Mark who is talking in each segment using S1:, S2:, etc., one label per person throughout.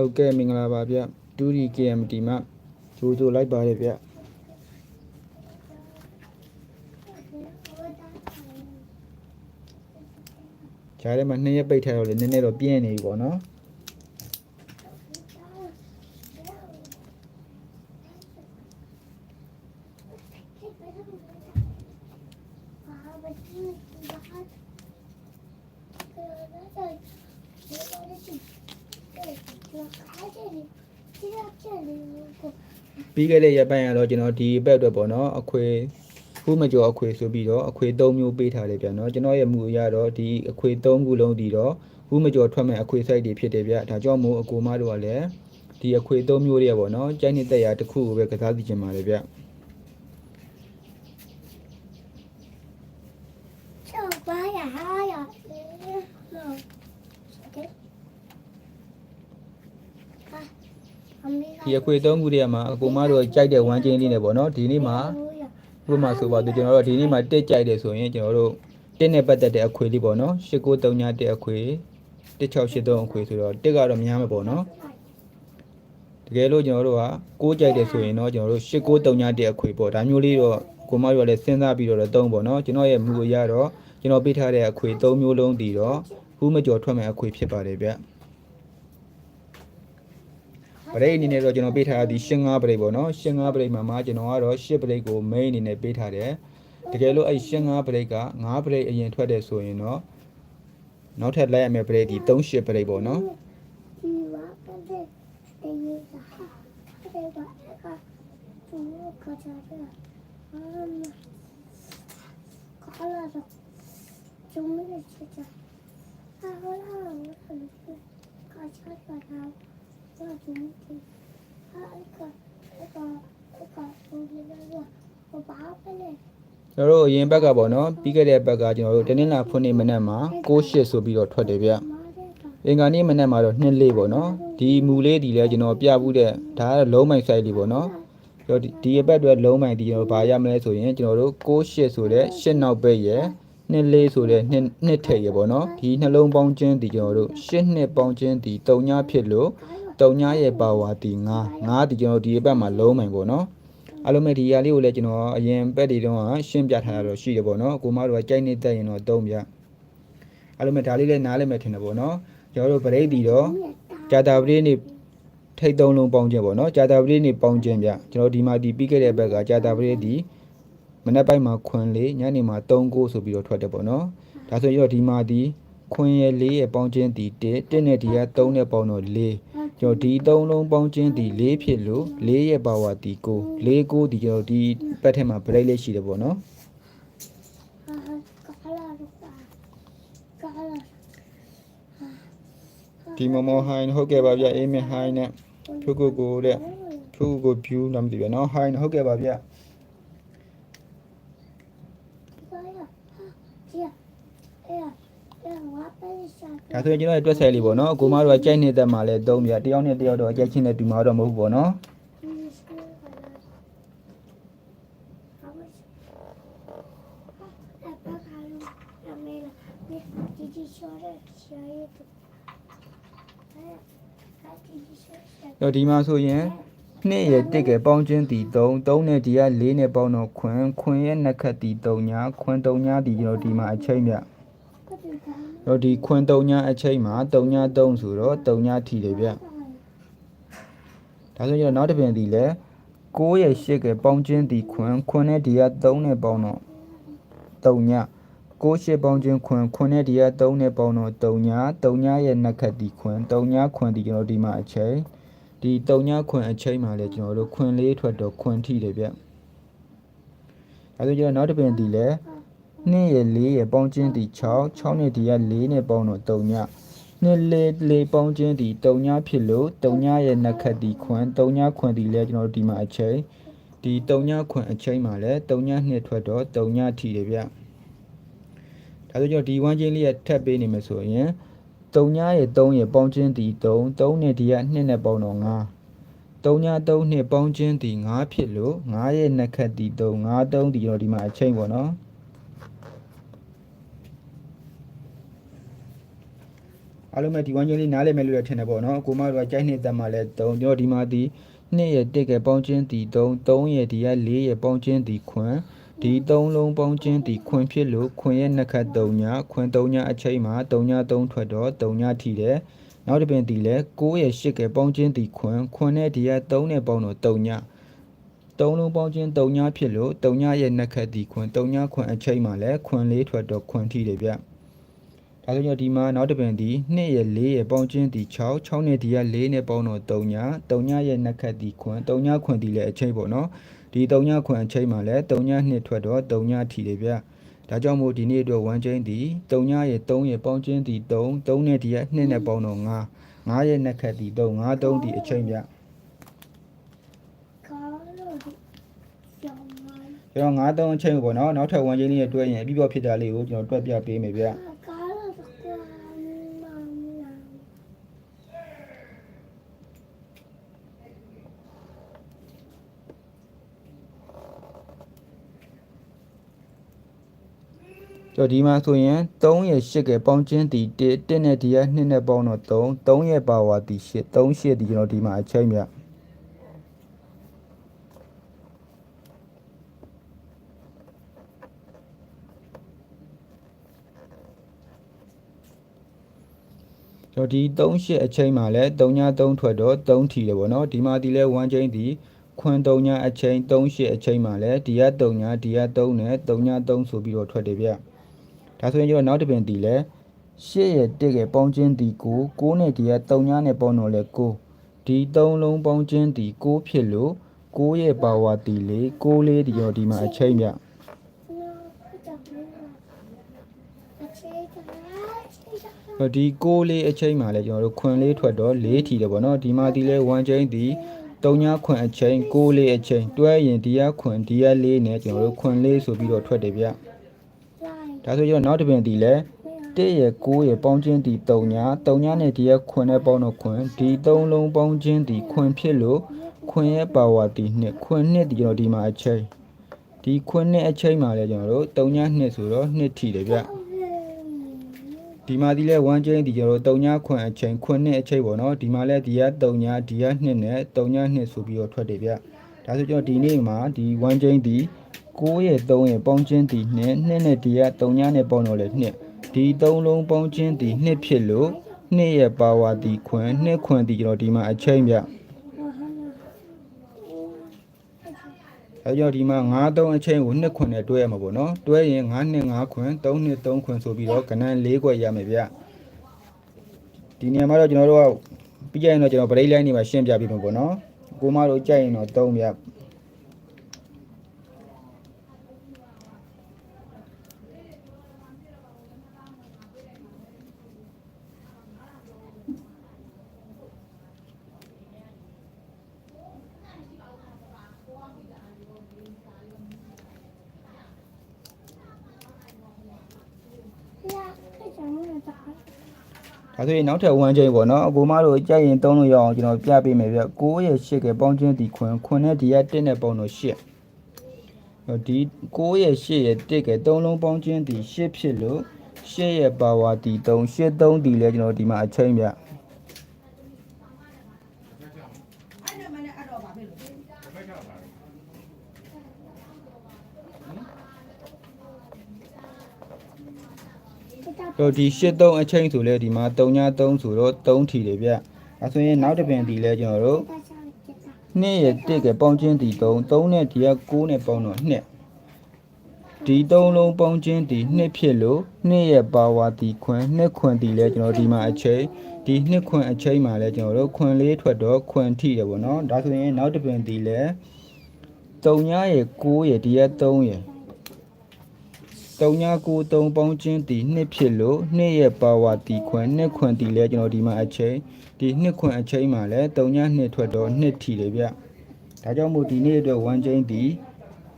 S1: ဟုတ်ကဲ့မင်္ဂလာပါဗျတူရီ KMT မှာကြိုးစိုးလိုက်ပါတယ်ဗျဂျားထဲမှာနှစ်ရက်ပိတ်ထားတော့လေနည်းနည်းတော့ပြင်းနေပြီပေါ့နော် ပြီးခဲ့တဲ့ရက်ပိုင်းကတော့ကျွန်တော်ဒီဘက်အတွက်ပေါ့နော်အခွေခုမကျော်အခွေဆိုပြီးတော့အခွေ၃မျိုးပေးထားတယ်ဗျနော်ကျွန်တော်ရဲ့မူအရတော့ဒီအခွေ၃ခုလုံးဒီတော့ခုမကျော်ထွက်မဲ့အခွေ site တွေဖြစ်တယ်ဗျဒါကြောင့်မို့အကိုမတို့ကလည်းဒီအခွေ၃မျိုးတွေပေါ့နော်ကြိုက်နေတဲ့ရာတစ်ခုကိုပဲကစားစီချင်ပါတယ်ဗျ ဒီအခွေ၃ခုတွေကမှာအကိုမတို့ကြိုက်တဲ့ဝမ်းချင်းလေးနဲ့ပေါ့နော်ဒီနေ့မှာဥပမာဆိုပါတော့ကျွန်တော်တို့ဒီနေ့မှာတက်ကြိုက်တယ်ဆိုရင်ကျွန်တော်တို့တက်နဲ့ပတ်သက်တဲ့အခွေလေးပေါ့နော်8939တက်အခွေ1683အခွေဆိုတော့တက်ကတော့များမှာပေါ့နော်တကယ်လို့ကျွန်တော်တို့ကကိုးကြိုက်တယ်ဆိုရင်တော့ကျွန်တော်တို့8939တဲ့အခွေပေါ့ဒါမျိုးလေးတော့ကိုမတို့ကလည်းစဉ်းစားပြီးတော့လည်းသုံးပေါ့နော်ကျွန်တော်ရဲ့မူအရတော့ကျွန်တော်ပေးထားတဲ့အခွေ၃မျိုးလုံးတည်တော့ဟူးမကျော်ထွက်မဲ့အခွေဖြစ်ပါတယ်ဗျ ဘရိတ်အနေနဲ့တော့ကျွန်တော်ပေးထားရသည်ရှင်းငါဘရိတ်ပေါ့နော်ရှင်းငါဘရိတ်မှာမှကျွန်တော်ကတော့ရှစ်ဘရိတ်ကို main အနေနဲ့ပေးထားတယ်တကယ်လို့အဲ့ရှင်းငါဘရိတ်ကငါဘရိတ်အရင်ထွက်တယ်ဆိုရင်တော့နောက်ထပ်လိုက်ရမယ့်ဘရိတ်ဒီ3ရှစ်ဘရိတ်ပေါ့နော်
S2: ကျုံးမရချာအာဟောလာဟောလာခါချာပါတော့
S1: ကျွန်တော်တို့အရင်ဘက်ကပေါ့နော်ပြီးခဲ့တဲ့ဘက်ကကျွန်တော်တို့တနင်္လာဖွင့်နေမနက်မှာ68ဆိုပြီးတော့ထွက်တယ်ဗျအင်္ဂါနေ့မနက်မှာတော့2လေးပေါ့နော်ဒီမူလေးဒီလဲကျွန်တော်ပြဘူးတဲ့ဒါကလုံးမိုင်ဆိုင်လေးပေါ့နော်ကျွန်တော်ဒီအပတ်အတွက်လုံးမိုင်ဒီကျွန်တော်ဘာရမလဲဆိုရင်ကျွန်တော်တို့68ဆိုတဲ့8နောက်ပဲ့ရယ်2လေးဆိုတဲ့2 2ထည့်ရယ်ပေါ့နော်ဒီနှလုံးပေါင်းခြင်းဒီကျွန်တော်တို့8နှစ်ပေါင်းခြင်းဒီ3ညဖြစ်လို့ 3ညရဲ့ပါဝါဒီ9 9ဒီကျွန်တော်ဒီအပတ်မှာလုံးမိုင်ပေါ့နော်အားလုံးပဲဒီຢာလေးကိုလည်းကျွန်တော်အရင်ပက်တွေတုန်းကရှင်းပြထားတာတော့ရှိတယ်ပေါ့နော်ကိုမတို့ကကြိုက်နေတတ်ရင်တော့သုံးပြအားလုံးပဲဒါလေးလည်းနားလည်းမဲ့ထင်တယ်ပေါ့နော်ကျွန်တော်တို့ဗရိတ်ဒီတော့ဂျာတာပရိနေထိတ်သုံးလုံးပေါင်းခြင်းပေါ့နော်ဂျာတာပရိနေပေါင်းခြင်းဗျကျွန်တော်ဒီမှာဒီပြီးခဲ့တဲ့ဘက်ကဂျာတာပရိဒီမနေ့ပိုင်းမှာခွင်လေးညနေမှာ3ကိုဆိုပြီးတော့ထွက်တယ်ပေါ့နော်ဒါဆိုရင်တော့ဒီမှာဒီ ခွင်းရဲ့၄ရဲ့ပေါင်းခြင်းသည်၁၁နဲ့ဒီက3နဲ့ပေါင်းတော့၄ကျွန်တော်ဒီ3လုံးပေါင်းခြင်းသည်၄ဖြစ်လို့၄ရဲ့ပါဝါသည်၉၄၉ဒီကျွန်တော်ဒီဘက်ထက်မှာ break လေးရှိတယ်ပေါ့နော်ဒီမမဟိုင်းဟုတ်ကဲ့ပါဗျအေးမဟိုင်းနဲ့ဖုကုကိုတဲ့ဖုကုကို view နာမည်ပြနော်ဟိုင်းဟုတ်ကဲ့ပါဗျ ဒါဆိုရင်ကျွန်တော်တွက်ဆယ်လေးပေါ့နော်ကိုမတို့ကကြိုက်နေတက်မှာလဲသုံးပြတယောက်နဲ့တယောက်တော့ကြိုက်ချင်းနဲ့တူမှာတော့မဟုတ်ဘူးပေါ့နော်တော့ဒီမှာဆိုရင်နှစ်ရဲ့တစ်ကယ်ပေါင်းချင်းတီ3 3နဲ့ဒီက4နဲ့ပေါင်းတော့ခွန်းခွန်းရဲ့နှစ်ခတ်တီ3ညာခွန်း3ညာတီကျွန်တော်ဒီမှာအချိန်မြ
S2: တ်
S1: တော့ဒီခွင်3ညာအချိန်မှာ3ညာ3ဆိုတော့3ညာထီတယ်ဗျဒါဆိုရင်တော့နောက်တစ်ပြင်တီလဲ6ရဲ့8ကပေါင်းချင်းတီခွင်ခွင်နဲ့ဒီက3နဲ့ပေါင်းတော့3ညာ6 8ပေါင်းချင်းခွင်ခွင်နဲ့ဒီက3နဲ့ပေါင်းတော့3ညာ3ညာရဲ့နှစ်ခတ်တီခွင်3ညာခွင်တီကျွန်တော်ဒီမှာအချိန်ဒီတုံညာခွင်အချိန်မှလည်းကျွန်တော်တို့ခွင်လေးထွက်တော့ခွင်ထိတယ်ဗျအဲဒါကျွန်တော်နောက်တစ်ပင်ဒီလဲ 2ရယ်4ရယ်ပေါင်းချင်းဒီ6 6နဲ့ဒီက4နဲ့ပေါင်းတော့တုံညာနှစ်လေးလေးပေါင်းချင်းဒီတုံညာဖြစ်လို့တုံညာရဲ့နှစ်ခတ်ဒီခွင်တုံညာခွင်ဒီလဲကျွန်တော်တို့ဒီမှာအချိန်ဒီတုံညာခွင်အချိန်မှလည်းတုံညာနှစ်ထွက်တော့တုံညာထိတယ်ဗျဒါဆိုကျွန်တော်ဒီဝမ်းချင်းလေးရထပ်ပေးနေမယ်ဆိုရင်3ညရဲ့3ရဲ့ပေါင်းချင်းဒီ3 3နဲ့ဒီက2နဲ့ပေါင်းတော့5 3ည3နဲ့ပေါင်းချင်းဒီ5ဖြစ်လို့5ရဲ့နှစ်ခတ်ဒီ3 5 3ဒီတော့ဒီမှာအချိန်ပေါ့နော် အားလုံးပဲဒီဝမ်းချင်းလေးနားလည်မယ်လို့လည်းထင်တယ်ပေါ့နော်ကိုမတို့ကကြိုက်နှစ်သက်မှလည်း3ကျွန်တော်ဒီမှာဒီ2ရဲ့1ကပေါင်းချင်းဒီ3 3ရဲ့ဒီက4ရဲ့ပေါင်းချင်းဒီခွန်းဒီ3လုံးပေါင်းချင်းဒီခွန်းဖြစ်လို့ခွန်းရဲ့နှစ်ခတ်3ညခွန်း3ညအချိန်မှာ3ည3ထွက်တော့3ညထိတယ်နောက်တစ်ပင်ဒီလဲ9ရဲ့8ကပေါင်းချင်းဒီခွန်းခွန်းနဲ့ဒီက3နဲ့ပေါင်းတော့3ည3လုံးပေါင်းချင်း3ညဖြစ်လို့3ညရဲ့နှစ်ခတ်ဒီခွန်း3ညခွန်းအချိန်မှာလဲခွန်းလေးထွက်တော့ခွန်းထိတယ်ဗျ ဒါဆိုရင်ဒီမှာနောက်တစ်ပင်ဒီ2ရဲ့4ရဲ့ပေါင်းချင်းဒီ6 6နဲ့ဒီက4နဲ့ပေါင်းတော့3ညာ3ညာရဲ့နှစ်ခတ်ဒီခွန်း3ညာခွန်းဒီလည်းအချိန်ပေါ့နော်ဒီ3ညာခွန်းအချိန်မှာလည်း3ညာ2ထွက်တော့3ညာထီတယ်ဗျဒါကြောင့်မို့ဒီနေ့အတွက်1ချင်းဒီ3ညာရဲ့3ရဲ့ပေါင်းချင်းဒီ3 3နဲ့ဒီက2နဲ့ပေါင်းတော့5 5ရဲ့နှစ်ခတ်ဒီ3 5 3ဒီအချိန်ဗျ
S2: ကားလို့ကျောင်းမ
S1: ကျွန်တော်5 3အချိန်ပေါ့နော်နောက်ထပ်1ချင်းလေးရဲ့တွဲရင်အပြီးတော့ဖြစ်တာလေးကိုကျွန်တော်တွက်ပြပေးမယ်ဗျ
S2: ကားလို့ကွာမမလာ
S1: ကျော်ဒီမှာဆိုရင်3ရဲ့8ကပေါင်းချင်းဒီ1 1နဲ့ဒီက2နဲ့ပေါင်းတော့3 3ရဲ့ပါဝါဒီ8 3 8ဒီကျွန်တော်ဒီမှာအချိန်မြကျော်ဒီ3 8အချိန်မှာလဲ3ည3ထွက်တော့3ထီတယ်ပေါ့နော်ဒီမှာဒီလဲ1ချိန်ဒီခွန်း3ညအချိန်3 8အချိန်မှာလဲဒီက3ညဒီက3နဲ့3ည3ဆိုပြီးတော့ထွက်တယ်ဗျ ဒါဆိုရင်ကျွန်တော်နောက်တစ်ပင်တီလဲရှစ်ရဲ့တစ်ရဲ့ပေါင်းချင်းတီကို6နဲ့ဒီက3ညနဲ့ပေါင်းတော့လဲ6ဒီ3လုံးပေါင်းချင်းတီ6ဖြစ်လို့6ရဲ့ပါဝါတီလေး6လေးဒီရောဒီမှာအချိန်မြ
S2: နော်ကြောက်နေတာအခြေတာအခြေတာ
S1: ဟောဒီ6လေးအချိန်မှာလဲကျွန်တော်တို့ခွန်လေးထွက်တော့4ထီတယ်ပေါ့နော်ဒီမှာဒီလဲ1ချိန်တီ3ညခွန်အချိန်6လေးအချိန်တွဲရင်ဒီကခွန်ဒီက4နဲ့ကျွန်တော်တို့ခွန်လေးဆိုပြီးတော့ထွက်တယ်ဗျ
S2: လိုက်
S1: ဒါဆိုကျွန်တော်နောက်တစ်ပင်တီလဲတစ်ရဲ့9ရဲ့ပေါင်းချင်းဒီ3ညာ3ညာနဲ့ဒီရဲ့ခွန်းနဲ့ပေါင်းတော့ခွန်းဒီ3လုံးပေါင်းချင်းဒီခွန်းဖြစ်လို့ခွန်းရဲ့ပါဝါဒီနှစ်ခွန်းနှစ်ဒီကျွန်တော်ဒီမှာအချိန်ဒီခွန်းနှစ်အချိန်မှာလဲကျွန်တော်တို့3ညာနှစ်ဆိုတော့နှစ်ထီတယ်ဗျဒီမှာဒီလဲ1ချင်းဒီကျွန်တော်တို့3ညာခွန်းအချိန်ခွန်းနှစ်အချိန်ပေါ့နော်ဒီမှာလဲဒီက3ညာဒီကနှစ်နဲ့3ညာနှစ်ဆိုပြီးတော့ထွက်တယ်ဗျဒါဆိုကျွန်တော်ဒီနေ့မှာဒီ1ချင်းဒီ 9ရဲ့3ရဲ့ပေါင်းချင်းဒီနှစ်နှစ်နဲ့ဒီက3ညာနဲ့ပေါင်းတော့လဲနှစ်ဒီသုံးလုံးပေါင်းချင်းဒီနှစ်ဖြစ်လို့နှစ်ရဲ့ပါဝါဒီခွန်းနှစ်ခွန်းဒီကျွန်တော်ဒီမှာအချိန်ပြအဲကြောင့်ဒီမှာ9 3အချိန်ကိုနှစ်ခွန်းနဲ့တွဲရမှာပေါ့နော်တွဲရင်9နှစ်9ခွန်း3နှစ်3ခွန်းဆိုပြီးတော့ကဏ္ဍ၄ခွက်ရမယ်ဗျဒီနေရာမှာတော့ကျွန်တော်တို့ကပြီးကြရင်တော့ကျွန်တော်ဗရိတ်လိုင်းနေမှာရှင်းပြပေးမှာပေါ့နော်ကိုမတို့ကြိုက်ရင်တော့3ဗျ ဒါဆိုရင်နောက်ထပ်1ချိန်ပေါ့နော်အကိုမတို့ကြိုက်ရင်3လို့ရအောင်ကျွန်တော်ပြပေးမယ်ဗျ9ရဲ့8ကပေါင်းချင်းဒီခွန်းခွန်းနဲ့ဒီက1နဲ့ပေါင်းတော့8ဒီ9ရဲ့8ရဲ့1က3လုံးပေါင်းချင်းဒီ8ဖြစ်လို့8ရဲ့ပါဝါဒီ3 8 3ဒီလဲကျွန်တော်ဒီမှာအချိန်ဗျ
S3: အဲ့ဒါမှလည်းအဲ့တော့ပါပဲလို့
S1: တော့ဒီ8 3အချိန်ဆိုလဲဒီမှာ3ည3ဆိုတော့3ထီတယ်ဗျအဲဆိုရင်နောက်တစ်ပင်ဒီလဲကျွန်တော်တို့
S2: ဒါကြောင့်ကျတာ
S1: 2ရဲ့1ကပေါင်းချင်းဒီ3 3နဲ့ဒီက9နဲ့ပေါင်းတော့2ဒီ3လုံးပေါင်းချင်းဒီ2ဖြစ်လို့2ရဲ့ပါဝါဒီခွန်း2ခွန်းဒီလဲကျွန်တော်ဒီမှာအချိန်ဒီ2ခွန်းအချိန်မှာလဲကျွန်တော်တို့ခွန်းလေးထွက်တော့ခွန်းထိတယ်ပေါ့နော်ဒါဆိုရင်နောက်တစ်ပင်ဒီလဲ3ညရဲ့9ရဲ့ဒီက3ရဲ့ 3ည9 3ပေါင်းချင်းဒီ2ဖြစ်လို့2ရဲ့ပါဝါဒီခွန်း2ခွန်းဒီလဲကျွန်တော်ဒီမှာအချိန်ဒီ2ခွန်းအချိန်မှာလဲ3ည2ထွက်တော့2ထီတယ်ဗျဒါကြောင့်မို့ဒီနေ့အတွက်1ချင်းဒီ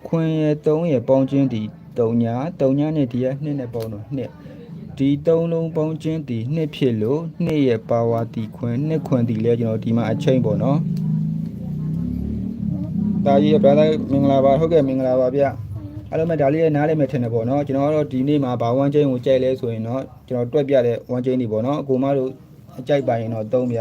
S1: ခွင်ရ3ရပေါင်းချင်းဒီ3ညာ3ညာနဲ့ဒီက2နဲ့ပေါင်းတော့2ဒီ3လုံးပေါင်းချင်းဒီ2ဖြစ်လို့2ရပါဝါဒီခွင်2ခွင်ဒီလဲကျွန်တော်ဒီမှာအချိန်ပေါ့နော်တာကြီးဗလာမင်္ဂလာပါဟုတ်ကဲ့မင်္ဂလာပါဗျ အားလုံးပဲဒါလေးလည်းနားလည်မယ်ထင်တယ်ပေါ့နော်ကျွန်တော်ကတော့ဒီနေ့မှာဘာ1 chain ကိုကြိုက်လဲဆိုရင်တော့ကျွန်တော်တွက်ပြတဲ့1 chain တွေပေါ့နော်အကိုမတို့အကြိုက်ပါရင်တော့သုံး
S2: ပြ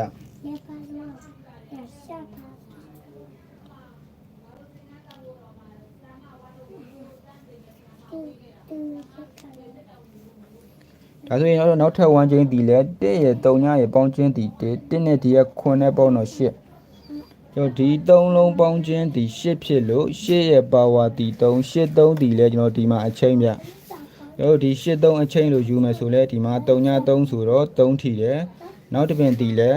S1: ဒါဆိုရင်တော့နောက်ထပ်1 chain ဒီလဲ1ရဲ့3ရဲ့ပေါင်းချင်းဒီ1နဲ့ဒီရဲ့9နဲ့ပေါင်းတော့8 ကျော်ဒီ3လုံးပေါင်းချင်းဒီ8ဖြစ်လို့8ရဲ့ပါဝါဒီ3 8 3ဒီလဲကျွန်တော်ဒီမှာအချိန်ဗျကျွန်တော်ဒီ8 3အချိန်လို့ယူမယ်ဆိုလဲဒီမှာ3ည3ဆိုတော့3ထီတယ်နောက်တစ်ပင်ဒီလဲ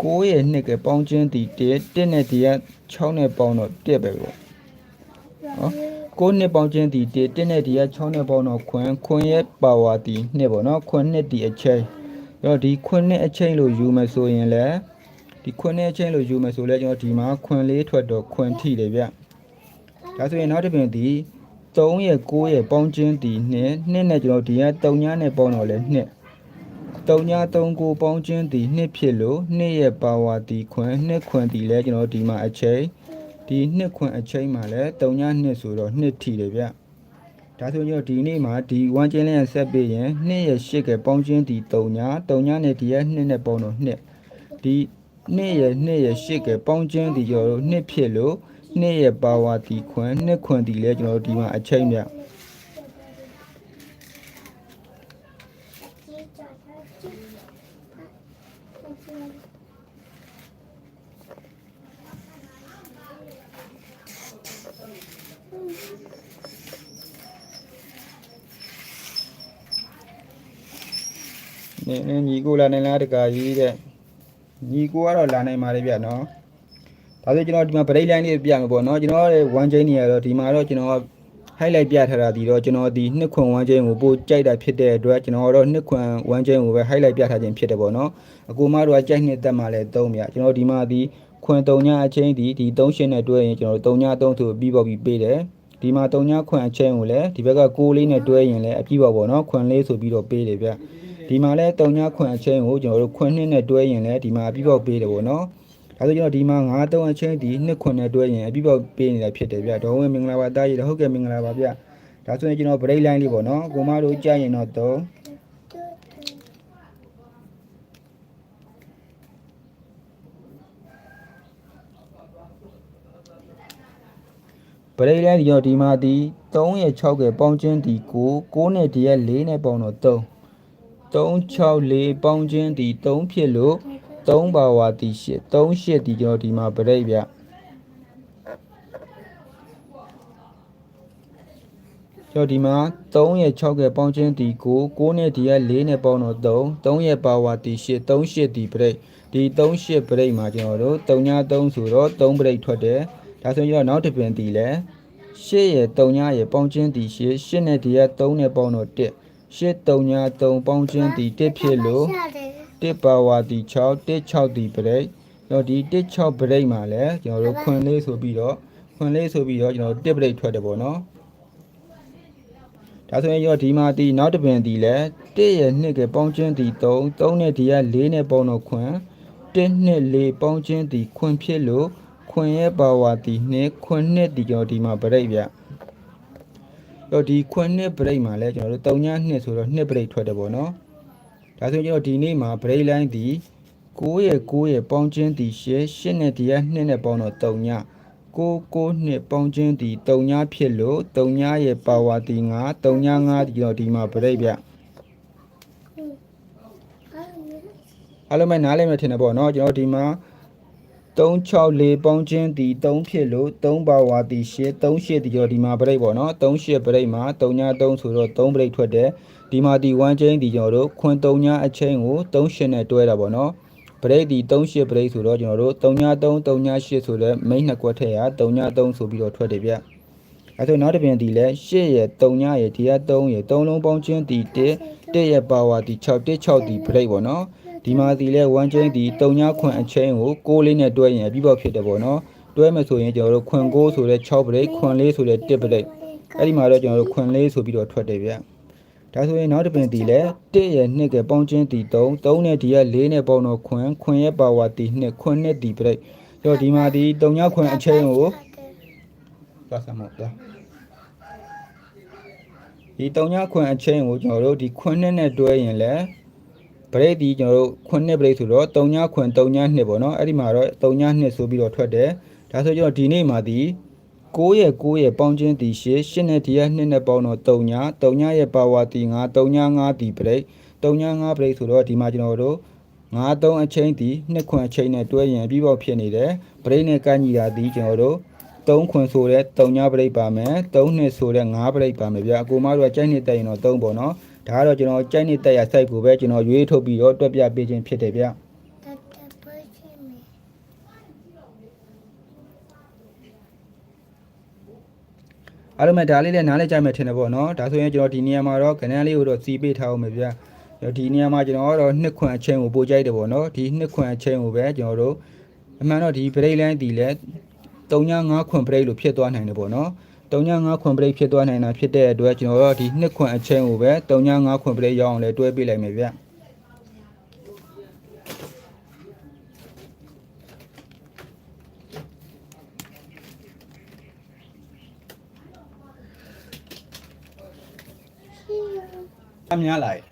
S1: 9ရဲ့2ကပေါင်းချင်းဒီ1 1နဲ့ဒီရဲ့6နဲ့ပေါင်းတော့1ပဲပေါ့ကိုနှစ်ပေါင်းချင်းဒီ1တင်းနဲ့ဒီက6နဲ့ပေါင်းတော့ခွန်းခွန်းရဲ့ပါဝါဒီနှစ်ပေါ့နော်ခွန်းနှစ်ဒီအချိန်အဲ့တော့ဒီခွန်းနှစ်အချိန်လို့ယူမယ်ဆိုရင်လည်း ဒီခွန်းနှစ်အချိန်လို့ယူမယ်ဆိုလဲကျွန်တော်ဒီမှာခွန်းလေးထွက်တော့ခွန်းထိတယ်ဗျဒါဆိုရင်နောက်တစ်ပြင်ဒီ3ရဲ့9ရဲ့ပေါင်းချင်းဒီနှစ်နှစ်နဲ့ကျွန်တော်ဒီက3ညနဲ့ပေါင်းတော့လဲနှစ်3ည3ကိုပေါင်းချင်းဒီနှစ်ဖြစ်လို့နှစ်ရဲ့ပါဝါဒီခွန်းနှစ်ခွန်းဒီလဲကျွန်တော်ဒီမှာအချိန်ဒီနှစ်ခွန်အချိန်မှာလည်း3ညနှစ်ဆိုတော့နှစ်ထီတယ်ဗျဒါဆိုရင်ဒီနေ့မှာဒီ1ချင်းလေးဆက်ပြီးရင်နှစ်ရဲ့8ကပေါင်းချင်းဒီ3ည3ညနဲ့ဒီရဲ့နှစ်နဲ့ပေါင်းတော့နှစ်ဒီ နှစ်ရဲ့နှစ်ရဲ့ရှစ်ကဲပေါင်းခြင်းဒီကျွန်တော်တို့နှစ်ဖြစ်လို့နှစ်ရဲ့ပါဝါဒီခွန်းနှစ်ခွန်းဒီလဲကျွန်တော်တို့ဒီမှာအချိန်
S2: မြတ်
S1: နေနေညီကိုလာနေလားတကကြီးတဲ့ ညီကိုကတော့လာနိုင်ပါလေဗျနော်ဒါဆိုကျွန်တော်ဒီမှာ break line လေးပြမယ်ပေါ့နော်ကျွန်တော်ရဲ့1 chain နေရတော့ဒီမှာတော့ကျွန်တော် highlight ပြထားတာဒီတော့ကျွန်တော်ဒီနှစ်ခွန်1 chain ကိုပို့ကြိုက်တာဖြစ်တဲ့အတွက်ကျွန်တော်တော့နှစ်ခွန်1 chain ကိုပဲ highlight ပြထားခြင်းဖြစ်တယ်ပေါ့နော်အကူမတို့ကကြိုက်နှစ်သက်မှလည်းသုံးမြကျွန်တော်ဒီမှာဒီခွန်3ညအချင်းဒီဒီ3ရှင်းနဲ့တွဲရင်ကျွန်တော်3ည3ဆိုပြီးပေါက်ပြီးပေးတယ်ဒီမှာ3ညခွန်အချင်းကိုလည်းဒီဘက်က6လေးနဲ့တွဲရင်လည်းအပြီးပေါက်ပေါ့နော်ခွန်လေးဆိုပြီးတော့ပေးတယ်ဗျ ဒီမှာလည်း3ညခွန်အချင်းကိုကျွန်တော်တို့ခွန်နှစ်နဲ့တွဲရင်လည်းဒီမှာအပြီးပေါက်ပေးတယ်ပေါ့နော်ဒါဆိုကျွန်တော်ဒီမှာ9 3အချင်းဒီနှစ်ခွန်းနဲ့တွဲရင်အပြည့်ပေါက်ပေးနေတာဖြစ်တယ်ဗျဒေါ်ဝင်မင်္ဂလာပါတားရည်ဟုတ်ကဲ့မင်္ဂလာပါဗျဒါဆိုရင်ကျွန်တော် break line လေးပေါ့နော်ကိုမတို့ကြာရင်တော့တော့ break line ဒီတော့ဒီမှာဒီ3ရဲ့6ကပေါင်းချင်းဒီ9 9နဲ့ဒီရဲ့4နဲ့ပေါင်းတော့3 3 6 4ပေါင်းချင်းဒီ3ဖြစ်လို့3ပါဝါတီ8 3 8ဒီကျွန်တော်ဒီမှာပြိဋဗျကျော်ဒီမှာ3ရဲ့6ရဲ့ပေါင်းချင်းဒီ9 9နဲ့ဒီက4နဲ့ပေါင်းတော့3 3ရဲ့ပါဝါတီ8 3 8ဒီပြိဋဒီ3 8ပြိဋမှာကျွန်တော်တို့3ည3ဆိုတော့3ပြိဋထွက်တယ်ဒါဆိုရင်တော့နောက်တစ်ပင်ဒီလဲ8ရဲ့3ညရဲ့ပေါင်းချင်းဒီ8 8နဲ့ဒီက3နဲ့ပေါင်းတော့1 8 3ည3ပေါင်းချင်းဒီ1ဖြစ်လို့
S2: 下的。
S1: တစ်ပါဝါတီ6တစ်6ဒီပရိတ်ကျွန်တော်ဒီတစ်6ပရိတ်မှာလဲကျွန်တော်တို့ခွန်လေးဆိုပြီးတော့ခွန်လေးဆိုပြီးတော့ကျွန်တော်တစ်ပရိတ်ထွက်တယ်ပေါ့နော်ဒါဆိုရင်ရောဒီမှာဒီနောက်တစ်ပင်ဒီလဲတစ်ရဲ့နှစ်ကပေါင်းချင်းဒီ3 3နဲ့ဒီက4နဲ့ပေါင်းတော့ခွန်တစ်နှစ်4ပေါင်းချင်းဒီခွန်ဖြစ်လို့ခွန်ရဲ့ပါဝါတီနှစ်ခွန်နှစ်ဒီကျွန်တော်ဒီမှာပရိတ်ဗျ တော့ဒီခွန်းနှစ် break မှာလဲကျွန်တော်တို့3ည2ဆိုတော့2 break ထွက်တယ်ပေါ့နော်ဒါဆိုရင်ကျွန်တော်ဒီနေ့မှာ break line ဒီ9ရဲ့9ရဲ့ပေါင်းခြင်းဒီ10 10နဲ့ဒီက2နဲ့ပေါင်းတော့3ည9 9နှစ်ပေါင်းခြင်းဒီ3ညဖြစ်လို့3ညရဲ့ power ဒီ9 3ည5ဒီတော့ဒီမှာ break ဗျအားလုံးပဲနားလည်မယ်ထင်တယ်ပေါ့နော်ကျွန်တော်ဒီမှာ9 364ပေါင်းချင်းဒီ3ဖြစ်လို့3 power ဒီရှယ်3ရှစ်ဒီတော့ဒီမှာ break ပေါ့နော်3ရှစ် break မှာ3ည3ဆိုတော့3 break ထွက်တယ်ဒီမှာဒီ1 chain ဒီကျွန်တော်တို့ခွန်3ညအချိန်ကို3ရှစ်နဲ့တွဲတာပေါ့နော် break ဒီ38 break ဆိုတော့ကျွန်တော်တို့3ည3 3ည8ဆိုတော့ main နှစ်ကွက်ထည့်ရ3ည3ဆိုပြီးတော့ထွက်တယ်ဗျအဲဆိုနောက်တစ်ပြင်ဒီလဲ8ရဲ့3ညရဲ့ဒီက3ရဲ့3လုံးပေါင်းချင်းဒီ1 1ရဲ့ power ဒီ6 1 6ဒီ break ပေါ့နော် ဒီမှာဒီလဲ1 chain ဒီ3ညခွန်အချိန်ကို6လေးနဲ့တွဲရင်အပြီးပေါက်ဖြစ်တယ်ပေါ့နော်တွဲမယ်ဆိုရင်ကျွန်တော်တို့ခွန်6ဆိုတဲ့6 break ခွန်4ဆိုတဲ့1 break အဲ့ဒီမှာတော့ကျွန်တော်တို့ခွန်4ဆိုပြီးတော့ထွက်တယ်ဗျဒါဆိုရင်နောက်တစ်ပင်ဒီလဲ1ရဲ့2ကပေါင်းချင်းဒီ3 3နဲ့ဒီက4နဲ့ပေါင်းတော့ခွန်ခွန်ရဲ့ power ဒီ2ခွန်နဲ့ဒီ break ဆိုတော့ဒီမှာဒီ3ညခွန်အချိန်ကိုသွားစမ်းမို့သွားဒီ3ညခွန်အချိန်ကိုကျွန်တော်တို့ဒီခွန်နဲ့နဲ့တွဲရင်လဲ ဘရိတ်ဒီကျွန်တော်တို့ခုနှစ်ဘရိတ်ဆိုတော့3ညခွန်3ညနှစ်ပေါ့နော်အဲ့ဒီမှာတော့3ညနှစ်ဆိုပြီးတော့ထွက်တယ်ဒါဆိုကျွန်တော်ဒီနေ့မှာဒီ9ရဲ့9ရဲ့ပေါင်းချင်းဒီ8 8နဲ့ဒီက2နဲ့ပေါင်းတော့3ည3ညရဲ့ပါဝါဒီ9 3ည9ဒီဘရိတ်3ည9ဘရိတ်ဆိုတော့ဒီမှာကျွန်တော်တို့9 3အချင်းဒီ2ခွန်အချင်းနဲ့တွဲရင်ပြီးပေါက်ဖြစ်နေတယ်ဘရိတ်နဲ့ကန့်ညီတာဒီကျွန်တော်တို့3ခွန်ဆိုတဲ့3ညပရိတ်ပါမယ်3နှစ်ဆိုတဲ့5ပရိတ်ပါမယ်ဗျာအကူမတို့ကကြိုက်နေတက်ရင်တော့3ပေါ့နော် ဒါကတော့ကျွန်တော်ကြိုက်နေတက်ရ site ကိုပဲကျွန်တော်ရွေးထုတ်ပြီးတော့တွက်ပြပေးခြင်းဖြစ်တယ်ဗျာ
S2: တတ်တတ်ပွဲချင်းမေ
S1: အားလုံးပဲဒါလေးလည်းနားလည်ကြမယ်ထင်တယ်ပေါ့နော်ဒါဆိုရင်ကျွန်တော်ဒီနေရာမှာတော့ကဏ္ဍလေးကိုတော့စီးပေးထားအောင်မယ်ဗျာဒီနေရာမှာကျွန်တော်ကတော့နှစ်ခွန်အချင်းကိုပို့ကြိုက်တယ်ပေါ့နော်ဒီနှစ်ခွန်အချင်းကိုပဲကျွန်တော်တို့အမှန်တော့ဒီပရိတ်လိုင်းဒီလဲ3ည5ခွန်ပရိတ်လို့ဖြစ်သွားနိုင်တယ်ပေါ့နော် 3ည5ခွန်ပရိတ်ဖြစ်သွားနိုင်တာဖြစ်တဲ့အတွက်ကျွန်တော်တို့ဒီနှစ်ခွန်အချင်းကိုပဲ3ည5ခွန်ပရိတ်ရအောင်လဲတွဲပေးလိုက်မယ်ဗျာ
S2: ရှိရ
S1: အများလိုက်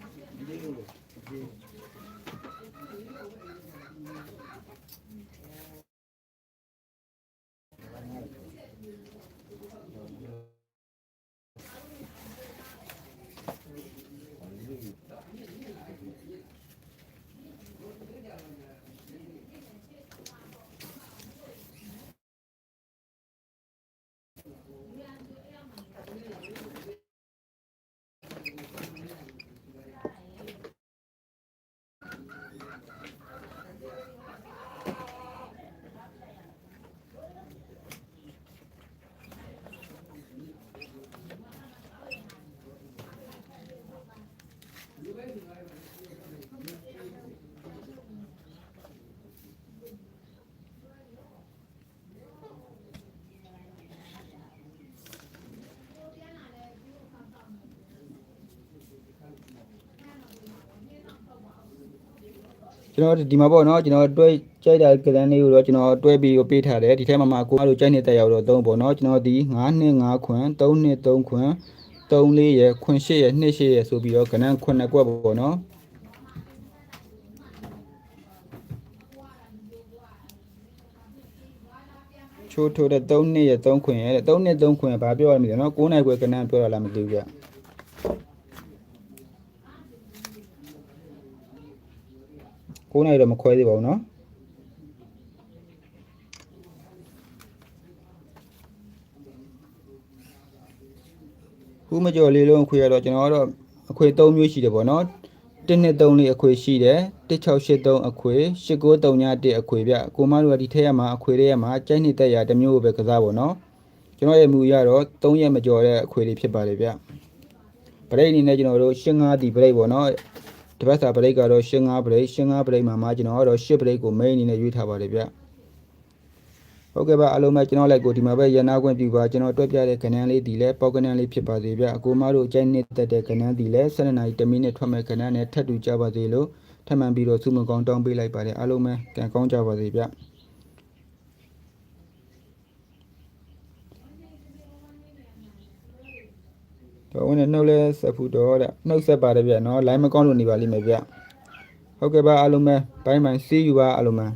S2: Yeah.
S1: ကျွန်တော်ဒီမှာပေါ့နော်ကျွန်တော်တွဲကြိုက်တာကလန်လေးကိုတော့ကျွန်တော်တွဲပြီးပေးထားတယ်ဒီထဲမှာမှာကိုအားလို့ကြိုက်နေတဲ့ရောက်တော့3ပေါ့နော်ကျွန်တော်ဒီ9နှစ်5ခွန်း3နှစ်3ခွန်း3လေးရယ်ခွန်း8ရယ်2 8ရယ်ဆိုပြီးတော့ကဏ္ဍ9ကွက်ပေါ့နော်ချိုးထိုးတဲ့3နှစ်ရယ်3ခွန်းရယ်3နှစ်3ခွန်းဘာပြောရမလဲနော်9နိုင်ခွဲကဏ္ဍပြောရလားမသိဘူးဗျ 9နိုင်တော့မခွဲသေးပါဘူးနော်ခုမကြော်လေးလုံးအခွေရတော့ကျွန်တော်ကတော့အခွေ3မျိုးရှိတယ်ပေါ့နော်1နှစ်3လေးအခွေရှိတယ်1683အခွေ8931အခွေဗျကိုမတို့ကဒီထက်ရမှာအခွေတွေရမှာကြိုက်နှစ်တက်ရတစ်မျိုးပဲကစားပေါ့နော်ကျွန်တော်ရဲ့မူရတော့3ရက်မကြော်တဲ့အခွေတွေဖြစ်ပါတယ်ဗျဗရိတ်အနေနဲ့ကျွန်တော်တို့85ဒီဗရိတ်ပေါ့နော် တပတ်စာဗရိတ်ကတော့85ဗရိတ်85ဗရိတ်မှာမှကျွန်တော်ကတော့10ဗရိတ်ကို main အနေနဲ့ရွေးထားပါတယ်ဗျဟုတ်ကဲ့ပါအားလုံးပဲကျွန်တော်လိုက်ကိုဒီမှာပဲရနာခွင့်ပြုပါကျွန်တော်တွက်ပြတဲ့ကဏ္ဍလေးဒီလဲပေါက်ကဏ္ဍလေးဖြစ်ပါစေဗျအကိုမတို့အကြိုက်နှစ်သက်တဲ့ကဏ္ဍဒီလဲ7နာရီ10မိနစ်ထွက်မဲ့ကဏ္ဍနဲ့ထပ်တူကြပါစေလို့ထပ်မံပြီးတော့ဆုမကောင်းတောင်းပေးလိုက်ပါတယ်အားလုံးပဲကံကောင်းကြပါစေဗျ တော့ဝင်နှုတ်လဲဆက်ဖူတော့တဲ့နှုတ်ဆက်ပါတယ်ဗျနော် line မကောင်းလို့နေပါလိမ့်မယ်ဗျဟုတ်ကဲ့ပါအားလုံးပဲဘိုင်းဘိုင်း see you ပါအားလုံးပဲ